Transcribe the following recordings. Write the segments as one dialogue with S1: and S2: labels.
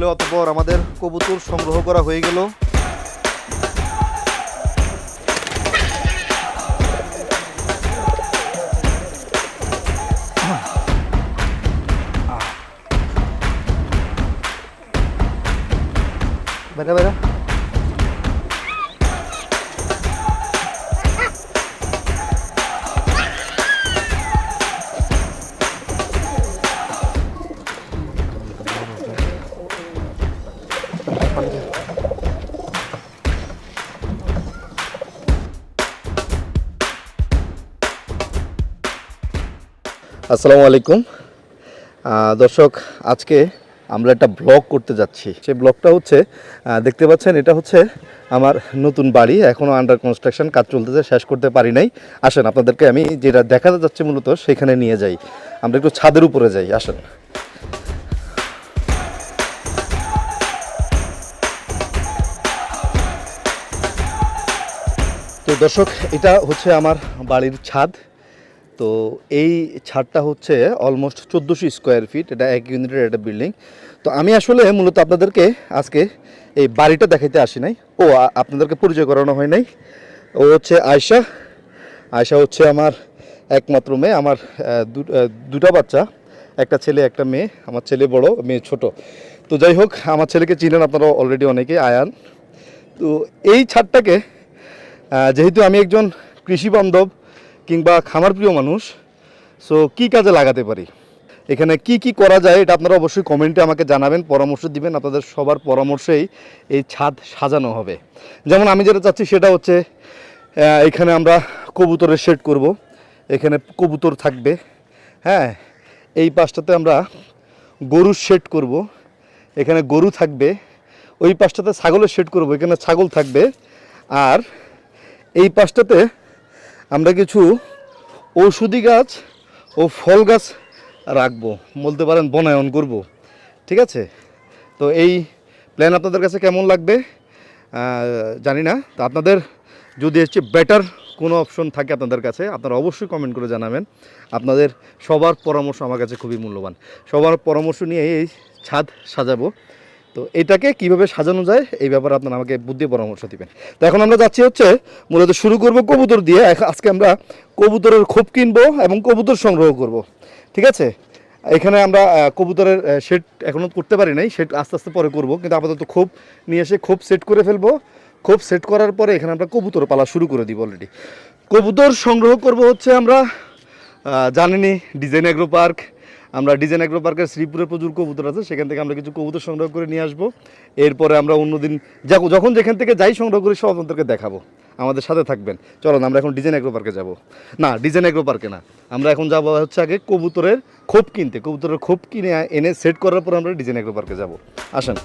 S1: তাহলে অতপর আমাদের কবুতর সংগ্রহ করা হয়ে গেল। বেটা বেটা। আসসালামু আলাইকুম। দর্শক, আজকে আমরা একটা ব্লগ করতে যাচ্ছি। সেই ব্লগটা হচ্ছে দেখতে পাচ্ছেন, এটা হচ্ছে আমার নতুন বাড়ি। এখনও আন্ডার কনস্ট্রাকশন কাজ চলতেছে, শেষ করতে পারি নাই। আসেন, আপনাদেরকে আমি যেটা দেখাতে যাচ্ছি মূলত, সেখানে নিয়ে যাই। আমরা একটু ছাদের উপরে যাই, আসেন। তো দর্শক, এটা হচ্ছে আমার বাড়ির ছাদ। তো এই ছাদটা হচ্ছে অলমোস্ট চোদ্দোশো স্কোয়ার ফিট এটা এক ইউনিটের একটা বিল্ডিং তো আমি আসলে মূলত আপনাদেরকে আজকে এই বাড়িটা দেখাইতে আসি নাই। ও আপনাদেরকে পরিচয় করানো হয় নাই। ও হচ্ছে আয়শা। আয়শা হচ্ছে আমার একমাত্র মেয়ে, আমার দুটা বাচ্চা, একটা ছেলে, একটা মেয়ে, আমার ছেলে বড়, মেয়ে ছোট। তো যাই হোক, আমার ছেলেকে চিনেন আপনারা অলরেডি অনেকেই আয়ান। তো এই ছাদটাকে যেহেতু আমি একজন কৃষি বান্ধব কিংবা খামার প্রিয় মানুষ সো কি কাজে লাগাতে পারি? এখানে কি কি করা যায় এটা আপনারা অবশ্যই কমেন্টে আমাকে জানাবেন, পরামর্শ দিবেন, আপনাদের সবার পরামর্শেই এই ছাদ সাজানো হবে। যেমন আমি যেটা চাচ্ছি সেটা হচ্ছে এখানে আমরা কবুতরের শেড করব। এখানে কবুতর থাকবে। হ্যাঁ এই পাশটাতে আমরা গরুর শেড করব। এখানে গরু থাকবে। ওই পাশটাতে ছাগলের শেড করব। এখানে ছাগল থাকবে। আর এই পাশটাতে আমরা কিছু ঔষধি গাছ ও ফল গাছ রাখব, বলতে পারেন বনায়ন করব, ঠিক আছে? তো এই প্ল্যান আপনাদের কাছে কেমন লাগবে? জানি না, তো আপনাদের যদি হচ্ছে বেটার কোনো অপশন থাকে আপনাদের কাছে, আপনারা অবশ্যই কমেন্ট করে জানাবেন। আপনাদের সবার পরামর্শ আমার কাছে খুবই মূল্যবান। সবার পরামর্শ নিয়ে এই ছাদ সাজাবো। তো এটাকে কীভাবে সাজানো যায় এই ব্যাপারে আপনারা আমাকে বুদ্ধি পরামর্শ দিবেন। তো এখন আমরা যাচ্ছি হচ্ছে মূলত শুরু করব কবুতর দিয়ে। আজকে আমরা কবুতরের খোপ কিনবো এবং কবুতর সংগ্রহ করব। ঠিক আছে? এখানে আমরা কবুতরের শেড এখনও করতে পারি নাই। সেট আস্তে আস্তে পরে করব কিন্তু আপাতত খোপ নিয়ে এসে খোপ সেট করে ফেলব। খোপ সেট করার পরে এখানে আমরা কবুতর পালা শুরু করে দিব অলরেডি কবুতর সংগ্রহ করব হচ্ছে আমরা আহ, জানেনই ডিজাইন অ্যাগ্রো পার্ক আমরা ডিজাইন অ্যাগ্রো পার্কের শ্রীপুরে প্রচুর কবুতর আছে, সেখান থেকে আমরা কিছু কবুতর সংগ্রহ করে নিয়ে আসব। এরপরে আমরা অন্যদিন যাব। যখন যেখান থেকে যাই সংগ্রহ করি, সব আপনাদেরকে দেখাবো। আমাদের সাথে থাকবেন। চলুন, আমরা এখন ডিজাইন অ্যাগ্রো পার্কে যাব। না, ডিজাইন অ্যাগ্রো পার্কে না। আমরা এখন যাব হচ্ছে আগে কবুতরের খোপ কিনতে। কবুতরের খোপ কিনে এনে সেট করার পর আমরা ডিজাইন অ্যাগ্রো পার্কে যাব। আসেন।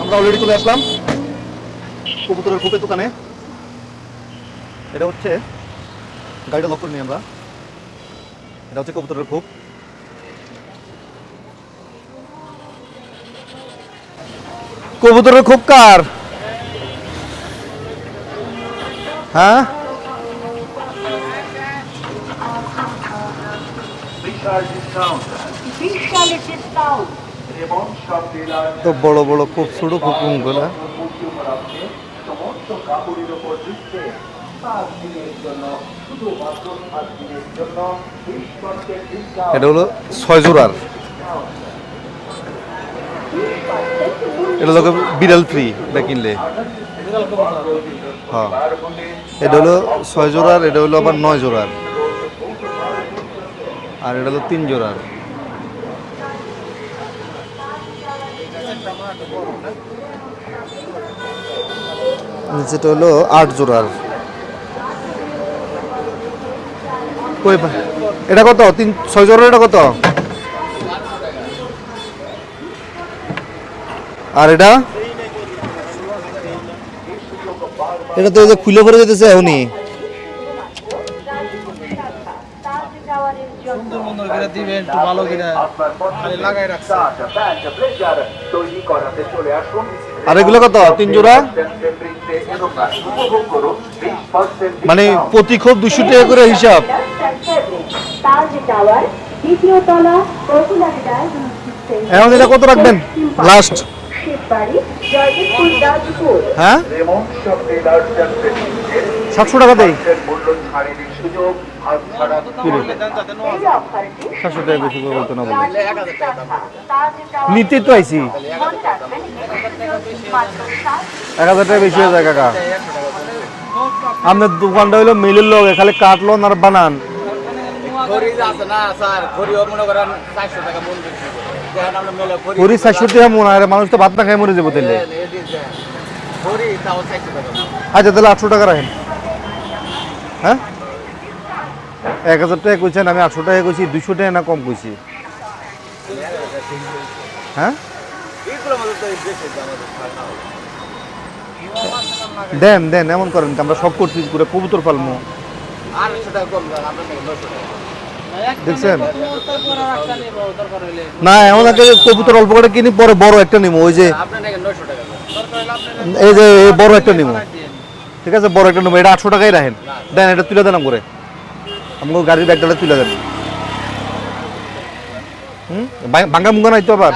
S1: আমরা অলরেডি চলে আসলাম কবুতরের খোপের দোকানে এটা হচ্ছে গাড়িটা লক করে নিই আমরা এটা হচ্ছে কবুতরের খোপ কবুতরের খুব কার? হ্যাঁ?
S2: বিশাল
S1: তো বড় বড় খুব ছোট খুবগুলা
S2: সমস্ত কাপড়ের উপর দিচ্ছে পাঁচ দিনের জন্য শুধুমাত্র পাঁচ দিনের জন্য বিশ পার্সেন্ট ডিসকাউন্ট
S1: এটা হলো ছয় জোড়ার। এটা হলো বিড়াল ফ্রি এটা কিনলে। হ্যাঁ। এটা হলো ছয় জোড়ার, এটা হলো আবার নয় জোড়ার। আর এটা হলো তিন জোড়ার। নিচেটা হলো আট জোড়ার। কই এটা কত? তিন ছয় জোড়ার এটা কত? আর এটা? এটা তো যে খুলে পড়ে যেতেছে এখনই। আর এগুলো কত? তিন জোড়া?
S2: ফেব্রিক্সে এবং উপভোগ করুন 20%
S1: মানে প্রতি খুব দুশো টাকা করে হিসাব। এখন এটা কত রাখবেন? লাস্ট হ্যাঁ? সাতশো টাকা
S3: অফারটি
S1: সাতশো টাকা বেশি করে বলতো না বলে। নিতেই তো
S3: ষাট
S1: এক হাজার টাকা বেশি হয়ে যায় কাকা। আপনার দোকানটা হইল মিলের লোক খালি কাটলো আর বানান।
S4: আছে না স্যার মনে করেন চারশো টাকা মন খড়ি
S1: চারশো টাকা মনে হয় মানুষ তো ভাত না খাই মরে যাব তাহলে।
S4: চারশো টাকা
S1: আচ্ছা তাহলে আটশো টাকা রাখেন। হ্যাঁ? এক হাজার টাকা কইছেন আমি আটশো টাকা কইছি দুশো টাকা না কম কইছি? হ্যাঁ? দেন দেন এমন করেন আমরা সব করছি করে কবুতর পালমো।
S4: আড়াইশো টাকা কম
S1: দেখছেন? না এমন একটা কবুতর অল্প করে কিনি পরে বড় একটা নিবো ওই যে এই যে বড় একটা নিবো ঠিক আছে বড় একটা নেব এটা আটশো টাকাই রাখেন। দেন এটা তুলে দেন করে আমাকে গাড়ির ব্যাগটা তুলে দেন। হুম? ভাঙ- ভাঙ্গা মুঙ্গা নাই তো আবার?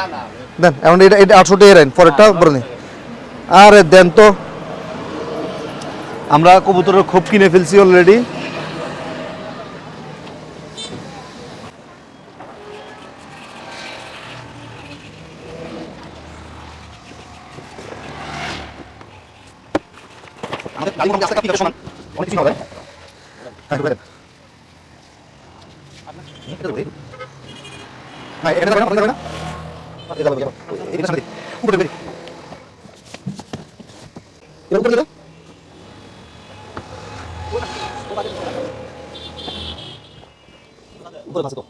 S1: দেন এখন এটা এটা আটশো টাকাই রাখেন পরেরটা বড় নেই আরে দেন তো। আমরা কবুতরের খোপ কিনে ফেলছি অলরেডি আমাদের গাড়ি মধ্যে আসতে সমান অনেক কিছু হবে হ্যাঁ ঢুকে দেন এটা ঢুকে দিন। হ্যাঁ এটা যাবে না ওটা যাবে না এটা যাবে যাবে এটা সামনে দিন। উপরে বেরি এর উপরে দিলে উপরে আছে তো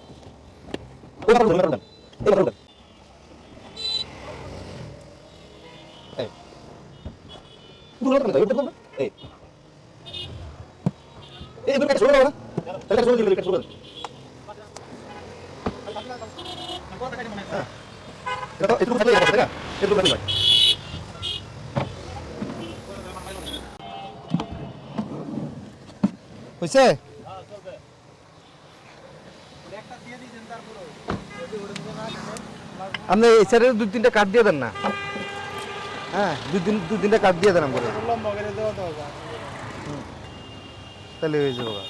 S1: ওই পাশে উঠবেন, উঠবেন। এই পাশে উঠবেন। এই। উপরে উঠবেন তো, উপরে উঠবেন। এই। এই দুটো কাছে সরে যাবে না? তাহলে কাছে সরে দিলে, কাছে সরে দিলে। হ্যাঁ। এটা তো এটুকু থাকলেই হবে, তাই না? এটুকু থাকলেই হয়। হয়েছে আপনি এই সাইডে দুই তিনটা কাট দিয়ে দেন না। হ্যাঁ দুই তিন দুই তিনটা কাট দিয়ে দেন আমাকে। তাহলে হয়ে যাবে।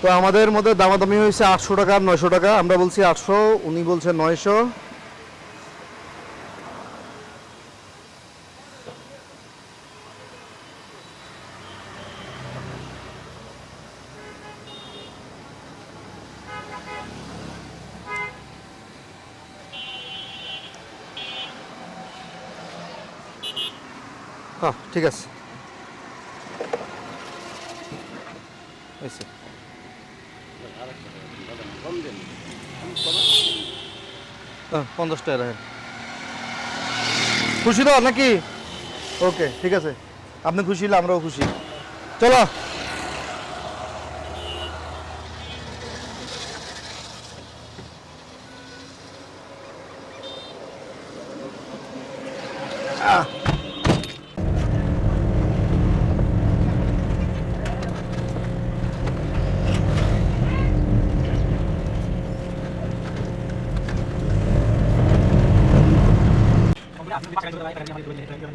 S1: তো আমাদের মধ্যে দামাদামি হয়েছে আটশো টাকা নয়শো টাকা। আমরা বলছি আটশো, উনি বলছে নয়শো হ্যাঁ ঠিক আছে। পঞ্চাশ টাকা রাখেন। খুশি তো নাকি? ওকে ঠিক আছে। আপনি খুশি হলে আমরাও খুশি। চলো।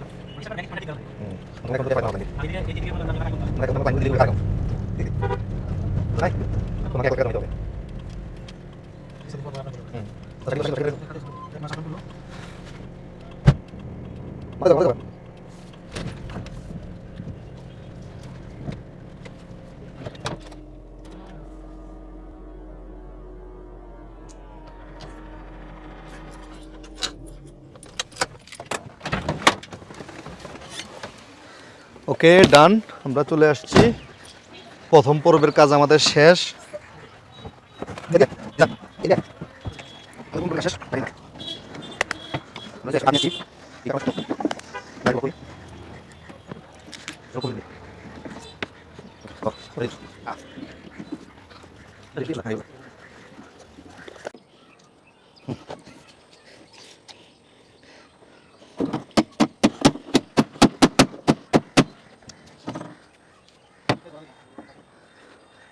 S1: Hmm. mereka tuh depan mereka tuh depan mereka tuh depan mereka tuh depan mereka tuh Hai. ওকে ডান। আমরা চলে আসছি। প্রথম পর্বের কাজ আমাদের শেষ।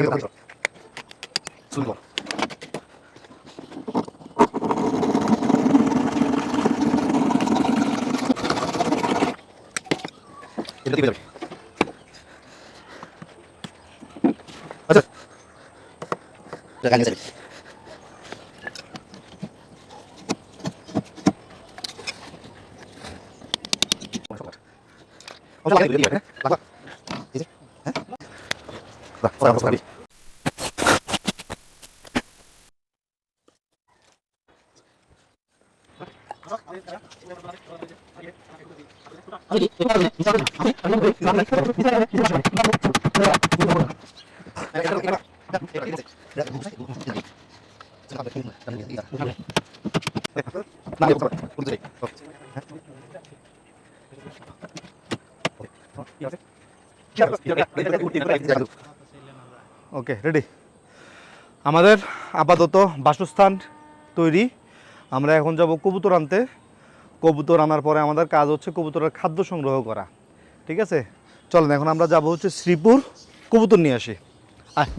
S1: sudah, sudah, 봐. 순거. 이렇게 되죠. 맞아. 내가 안 했어. Kamu lagi beli ya? Lagi. Ini. Hah? Nah, orang-orang okay ready আমাদের আপাতত বাসস্থান তৈরি। আমরা এখন যাব কবুতর আনতে। কবুতর আনার পরে আমাদের কাজ হচ্ছে কবুতরের খাদ্য সংগ্রহ করা। ঠিক আছে? চলেন, এখন আমরা যাব হচ্ছে শ্রীপুর কবুতর নিয়ে আসি। আয়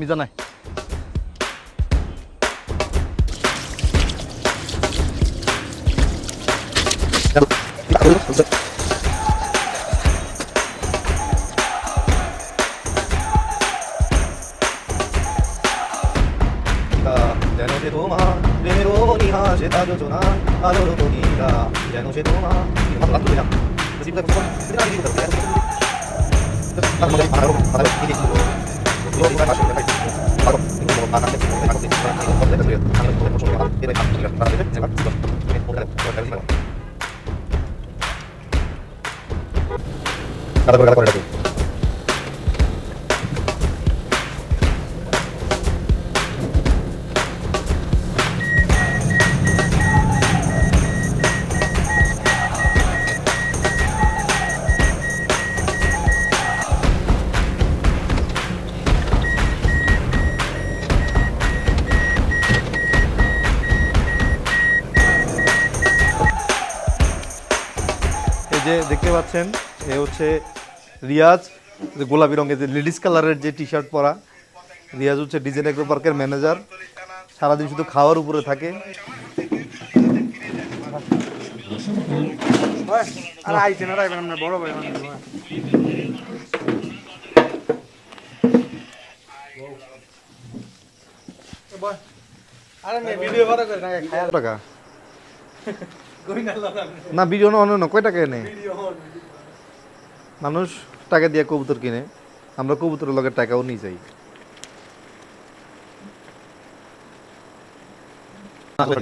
S1: あのどが平なるないどなあっなる পাচ্ছেন এ হচ্ছে রিয়াজ যে গোলাপি রঙের যে লেডিস কালারের যে টি শার্ট পরা। রিয়াজ হচ্ছে ডিজাইন এগ্রো পার্কের ম্যানেজার সারাদিন শুধু খাওয়ার উপরে থাকে।
S5: না
S1: টাকা। না বিরিয়ন অন্য না কয় টাকা এনে মানুষ টাকা দিয়ে কবুতর কিনে আমরা কবুতরের লগে টাকাও নিয়ে যাই। আমরা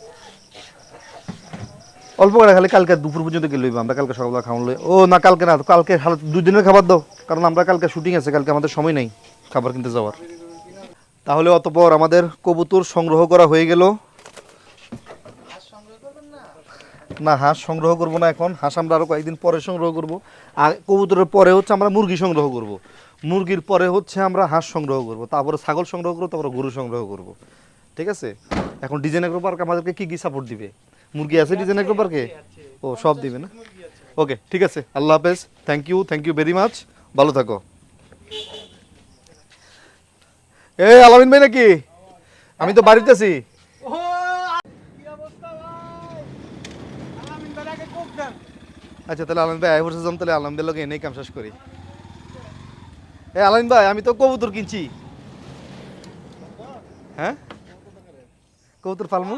S1: অল্প করে খালি কালকে দুপুর পর্যন্ত গেলে আমরা কালকে সকালবেলা খাওয়ান লই। ও না, কালকে না, কালকে দুই দিনের খাবার দাও, কারণ আমরা কালকে শুটিং আছে, কালকে আমাদের সময় নেই খাবার কিনতে যাওয়ার। তাহলে অতপর আমাদের কবুতর সংগ্রহ করা হয়ে গেল। না, হাঁস সংগ্রহ করব না এখন, হাঁস আমরা আরও কয়েকদিন পরে সংগ্রহ করব। আর কবুতরের পরে হচ্ছে আমরা মুরগি সংগ্রহ করব। মুরগির পরে হচ্ছে আমরা হাঁস সংগ্রহ করব, তারপরে ছাগল সংগ্রহ করব, তারপরে গরু সংগ্রহ করব। ঠিক আছে? এখন ডিজাইন এগ্রো পার্ক আমাদেরকে কি কি সাপোর্ট দিবে? মুরগি আছে ডিজাইন এগ্রো পার্কে ও সব দিবে না? ওকে ঠিক আছে। আল্লাহ হাফেজ। Thank you thank you very much ভালো থাকো। এ আলামিন ভাই নাকি? আমি তো বাড়িতে আছি। আচ্ছা তাহলে আলম ভাই আই বছর যাম তাহলে আলম লোক এনেই কাম শেষ করি। এ আলম ভাই আমি তো কবুতর কিনছি। হ্যাঁ? কবুতর পালমু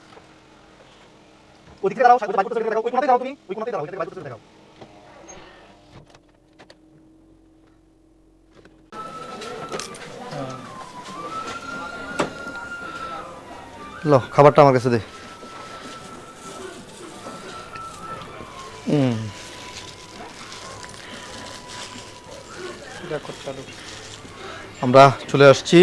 S1: ওদিকে দাঁড়াও সাইকেল বাইক করতে দেখাও ওই কোণাতে দাঁড়াও তুমি ওই কোণাতে দাঁড়াও ওইখানে বাইক করতে দেখাও। লো খাবারটা আমার কাছে দে। হুম আমরা চলে আসছি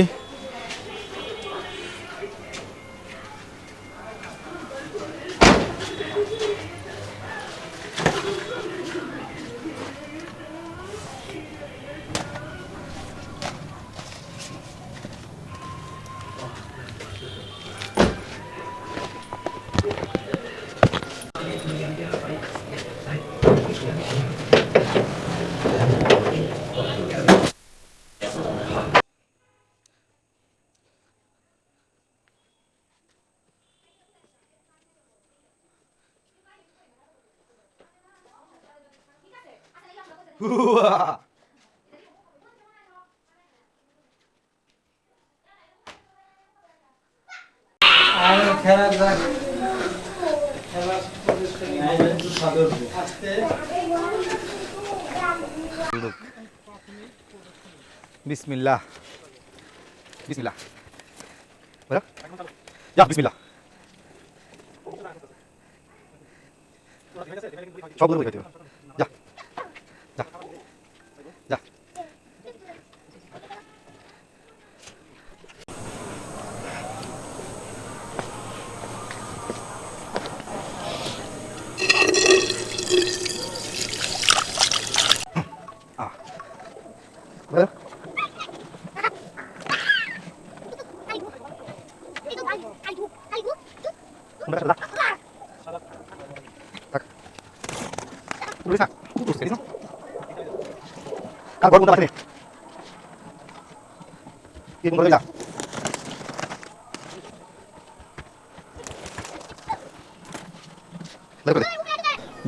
S5: আর খেলা যাক
S1: বিসমিল্লাহ। বিসমিল্লাহ। বিসমিল্লাহ। সবগুলো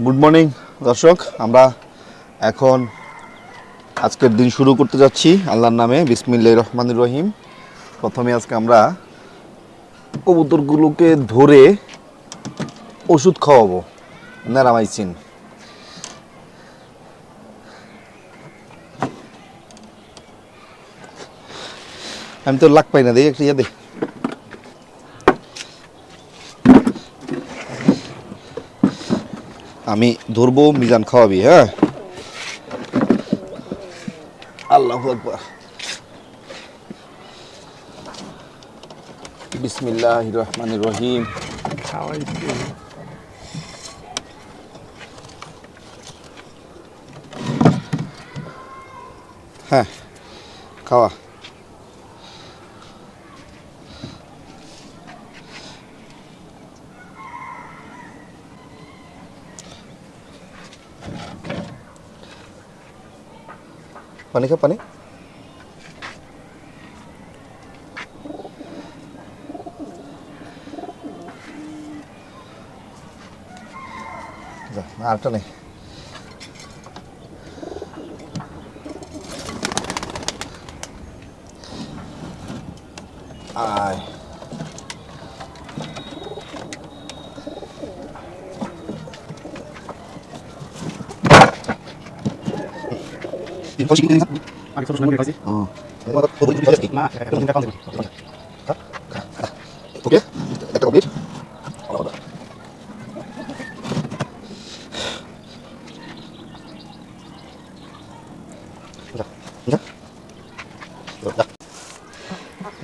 S1: গুড মর্নিং দর্শক। আমরা এখন আজকের দিন শুরু করতে যাচ্ছি আল্লাহর নামে বিসমিল্লাহ রহমানুর রহিম। প্রথমে আজকে আমরা কবুতরগুলোকে ধরে ওষুধ খাওয়াবো ন্যারামাইসিন আমি তো লাগ পাই না, দেখি, একটা ইয়ে দে। আমি ধরবো, মিজান খাওয়াবি হ্যাঁ? আল্লাহ আকবার। বিসমিল্লাহ রহমান রহিম। হ্যাঁ খাওয়া। পানি খা পানি যা, আরটা নেই আয় কইছি কিন্তু আগে ছোট শুনে কইছি ও এবার তো বলি দিছি মা একটা দিন কাজ ওকে একটা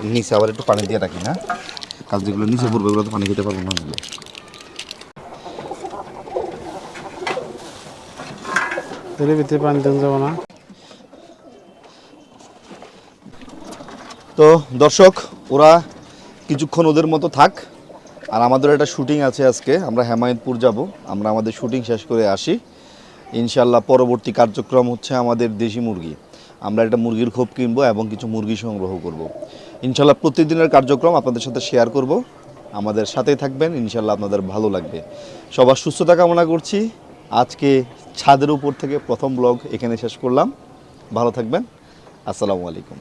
S1: নিচে আবার একটু পানি দিয়ে রাখি না কাজ যেগুলো নিচে পড়বে ওগুলো তো পানি খেতে পারব না
S5: ভিতরে পানি দেন যাব না
S1: তো দর্শক, ওরা কিছুক্ষণ ওদের মতো থাক। আর আমাদের একটা শুটিং আছে আজকে, আমরা হেমায়তপুর যাব। আমরা আমাদের শুটিং শেষ করে আসি। ইনশাল্লাহ পরবর্তী কার্যক্রম হচ্ছে আমাদের দেশি মুরগি। আমরা একটা মুরগির খোপ কিনবো এবং কিছু মুরগি সংগ্রহ করব। ইনশাল্লাহ প্রতিদিনের কার্যক্রম আপনাদের সাথে শেয়ার করব। আমাদের সাথেই থাকবেন ইনশাল্লাহ আপনাদের ভালো লাগবে। সবার সুস্থতা কামনা করছি। আজকে ছাদের উপর থেকে প্রথম ব্লগ এখানে শেষ করলাম। ভালো থাকবেন। আসসালামু আলাইকুম।